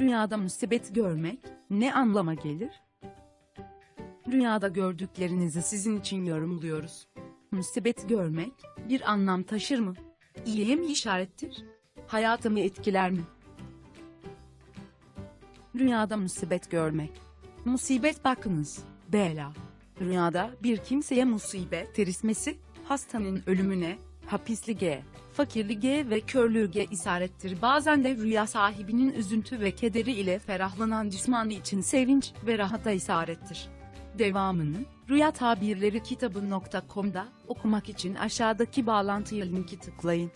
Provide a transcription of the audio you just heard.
Rüyada musibet görmek ne anlama gelir? Rüyada gördüklerinizi sizin için yorumluyoruz. Musibet görmek bir anlam taşır mı? İyiye mi işarettir? Hayatımı etkiler mi? Rüyada musibet görmek. Musibet bakınız, bela. Rüyada bir kimseye musibet terismesi, hastanın ölümüne, hapisliğe, fakirliğe ve körlüğe isarettir. Bazen de rüya sahibinin üzüntü ve kederi ile ferahlanan cismani için sevinç ve rahata isarettir. Devamını Rüya Tabirleri kitabı.com'da okumak için aşağıdaki bağlantıya linki tıklayın.